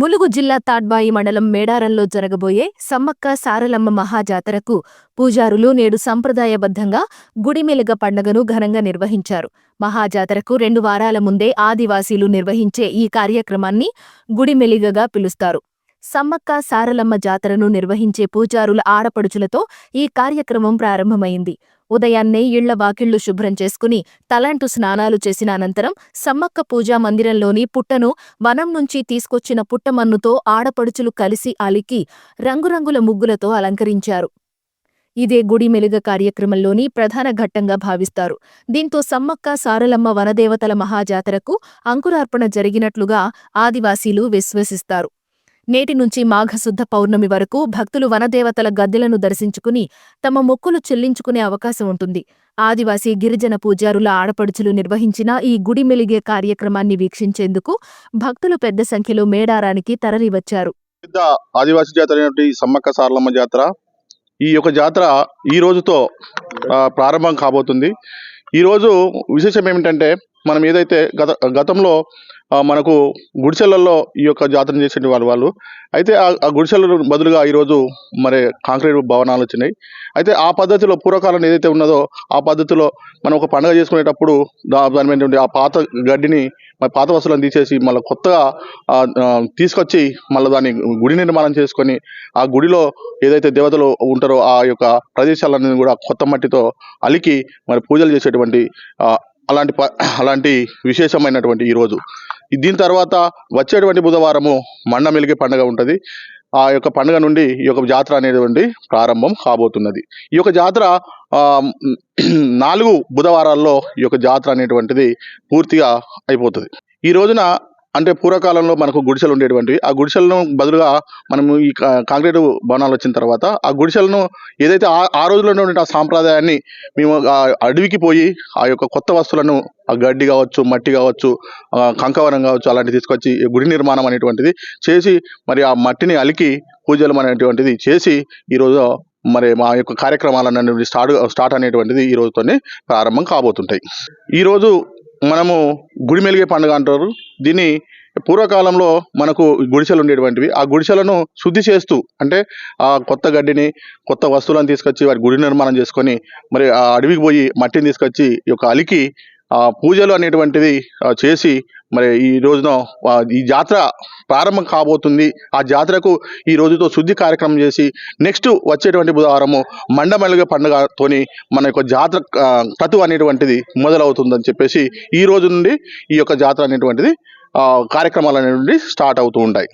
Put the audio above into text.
ములుగు జిల్లా తాడ్బాయి మండలం మేడారంలో జరగబోయే సమ్మక్క సారలమ్మ మహాజాతరకు పూజారులు నేడు సంప్రదాయబద్ధంగా గుడిమెలుగ పండగను ఘనంగా నిర్వహించారు. మహాజాతరకు రెండు వారాల ముందే ఆదివాసీలు నిర్వహించే ఈ కార్యక్రమాన్ని గుడిమెలిగగా పిలుస్తారు. సమ్మక్క సారలమ్మ జాతరను నిర్వహించే పూజారుల ఆడపడుచులతో ఈ కార్యక్రమం ప్రారంభమైంది. ఉదయాన్నే ఇళ్ళ వాకిళ్ళు శుభ్రం చేసుకుని తలంటు స్నానాలు చేసిన అనంతరం సమ్మక్క పూజా మందిరంలోని పుట్టను వనం నుంచి తీసుకొచ్చిన పుట్టమన్నుతో ఆడపడుచులు కలిసి అలికి రంగురంగుల ముగ్గులతో అలంకరించారు. ఇదే గుడి మెలుగ కార్యక్రమంలోని ప్రధాన ఘట్టంగా భావిస్తారు. దీంతో సమ్మక్క సారలమ్మ వనదేవతల మహాజాతరకు అంకురార్పణ జరిగినట్లుగా ఆదివాసీలు విశ్వసిస్తారు. నేటి నుంచి మాఘశుద్ధ పౌర్ణమి వరకు భక్తులు వనదేవతల గద్దెలను దర్శించుకుని తమ మొక్కులు చెల్లించుకునే అవకాశం ఉంటుంది. ఆదివాసీ గిరిజన పూజారుల ఆడపడుచులు నిర్వహించిన ఈ గుడి మెలిగే కార్యక్రమాన్ని వీక్షించేందుకు భక్తులు పెద్ద సంఖ్యలో మేడారానికి తరలివచ్చారు. పెద్ద ఆదివాసీ జాతర సమ్మక్క సారలమ్మ జాతర ఈ యొక్క జాతర ఈ రోజుతో ప్రారంభం కాబోతుంది. ఈ రోజు విశేషం ఏమిటంటే మనం ఏదైతే గత గతంలో మనకు గుడిసెలలో ఈ యొక్క జాతర చేసే వాళ్ళు వాళ్ళు అయితే ఆ గుడిసెల బదులుగా ఈరోజు మరి కాంక్రీట్ భవనాలు వచ్చినాయి. అయితే ఆ పద్ధతిలో పూర్వకాలం ఏదైతే ఉన్నదో ఆ పద్ధతిలో మనం ఒక పండుగ చేసుకునేటప్పుడు దాని మీద ఆ పాత గడ్డిని మరి పాత వస్తువులను తీసేసి మళ్ళీ కొత్తగా తీసుకొచ్చి మళ్ళీ దాన్ని గుడి నిర్మాణం చేసుకొని ఆ గుడిలో ఏదైతే దేవతలు ఉంటారో ఆ యొక్క ప్రదేశాలన్నీ కూడా కొత్త మట్టితో అలికి మరి పూజలు చేసేటువంటి అలాంటి ప- అలాంటి విశేషమైనటువంటి ఈ రోజు. దీని తర్వాత వచ్చేటువంటి బుధవారము మండ మెలిగే పండుగ ఉంటుంది. ఆ యొక్క పండుగ నుండి ఈ యొక్క జాతర అనేటువంటి ప్రారంభం కాబోతున్నది. ఈ యొక్క జాతర నాలుగు బుధవారాల్లో ఈ యొక్క జాతర అనేటువంటిది పూర్తిగా అయిపోతుంది. ఈ రోజున అంటే పూర్వకాలంలో మనకు గుడిసెలు ఉండేటువంటివి. ఆ గుడిసెలను బదులుగా మనము ఈ కాంక్రీటు కాంక్రీట్ భవనాలు వచ్చిన తర్వాత ఆ గుడిసెలను ఏదైతే ఆ ఆ రోజుల్లో ఉండే ఆ సాంప్రదాయాన్ని మేము అడవికి పోయి ఆ యొక్క కొత్త వస్తువులను ఆ గడ్డి కావచ్చు మట్టి కావచ్చు కంకవరం కావచ్చు అలాంటివి తీసుకొచ్చి ఈ గుడి నిర్మాణం అనేటువంటిది చేసి మరి ఆ మట్టిని అలికి పూజలు అనేటువంటిది చేసి ఈరోజు మరి మా యొక్క కార్యక్రమాలు అనేవి స్టార్ట్ స్టార్ట్ అనేటువంటిది ఈ రోజుతోనే ప్రారంభం కాబోతుంటాయి. ఈరోజు మనము గుడి మెలిగే పండుగ అంటారు. దీన్ని పూర్వకాలంలో మనకు గుడిసెలు ఉండేటువంటివి. ఆ గుడిసెలను శుద్ధి చేస్తూ అంటే ఆ కొత్త గడ్డిని కొత్త వస్తువులను తీసుకొచ్చి వారి గుడి నిర్మాణం చేసుకొని మరి ఆ అడవికి పోయి మట్టిని తీసుకొచ్చి ఈ యొక్క అలికి పూజలు అనేటువంటిది చేసి మరి ఈ రోజున ఈ జాతర ప్రారంభం కాబోతుంది. ఆ జాతరకు ఈ రోజుతో శుద్ధి కార్యక్రమం చేసి నెక్స్ట్ వచ్చేటువంటి బుధవారము మండమల్లిగ పండుగతోని మన యొక్క జాతర ఆ, అనేటువంటిది మొదలవుతుందని చెప్పేసి ఈ రోజు నుండి ఈ యొక్క జాతర అనేటువంటిది కార్యక్రమాలు అనేటువంటి స్టార్ట్ అవుతూ ఉంటాయి.